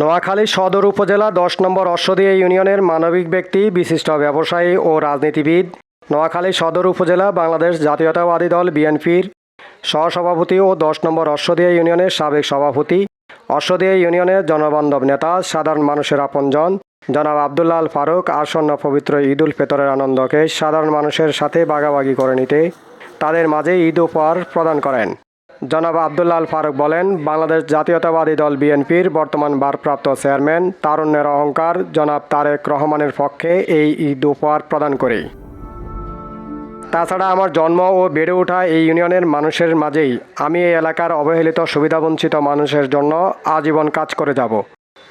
নোয়াখালী সদর উপজেলা দশ নম্বর অশ্বদিয়া ইউনিয়নের মানবিক ব্যক্তি, বিশিষ্ট ব্যবসায়ী ও রাজনীতিবিদ। নোয়াখালী সদর উপজেলা বাংলাদেশ জাতীয়তাবাদী দল, বিএনপির সহসভাপতি ও দশ নম্বর অশ্বদিয়া ইউনিয়নের সাবেক সভাপতি। অশ্বদিয়া ইউনিয়নের জনবান্ধব নেতা, সাধারণ মানুষের আপনজন। জনাব আবদুল্লাহ আল ফারুক, আসন্ন পবিত্র ঈদ উল ফিতরের আনন্দকে সাধারণ মানুষের সাথে ভাগাভাগি করে নিতে তাদের মাঝে ঈদ উপহার প্রদান করেন। জনাব আবদুল্লাহ আল ফারুক বলেন, বাংলাদেশ জাতীয়তাবাদী দল বিএনপির বর্তমান ভারপ্রাপ্ত চেয়ারম্যান তারুণ্যের অহংকার জনাব তারেক রহমানের পক্ষে এই ঈদ উপহার প্রদান করি। তাছাড়া আমার জন্ম ও বেড়ে ওঠা এই ইউনিয়নের মানুষের মাঝেই আমি এই এলাকার অবহেলিত সুবিধাবঞ্চিত মানুষের জন্য আজীবন কাজ করে যাব।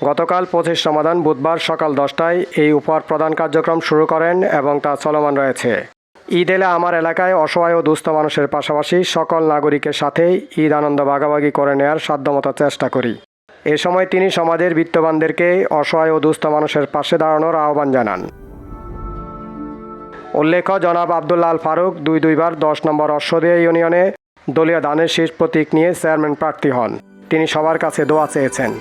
গতকাল পঁচিশ সমাধান বুধবার সকাল দশটায় এই উপহার প্রদান কার্যক্রম শুরু করেন এবং তা চলমান রয়েছে। ঈদ এলে আমার এলাকায় অসহায় ও দুস্থ মানুষের পাশাপাশি সকল নাগরিকের সাথে ঈদ আনন্দ ভাগাভাগি করে নেয়ার সাধ্যমতো চেষ্টা করি। এ সময় তিনি সমাজের বিত্তবানদেরকে অসহায় ও দুস্থ মানুষের পাশে দাঁড়ানোর আহ্বান জানান। উল্লেখ্য, জনাব আবদুল্লাহ আল ফারুক দুই দুইবার দশ নম্বর অশ্বদিয়া ইউনিয়নে দলীয় দানের শীর্ষ প্রতীক নিয়ে চেয়ারম্যান প্রার্থী হন। তিনি সবার কাছে দোয়া চেয়েছেন।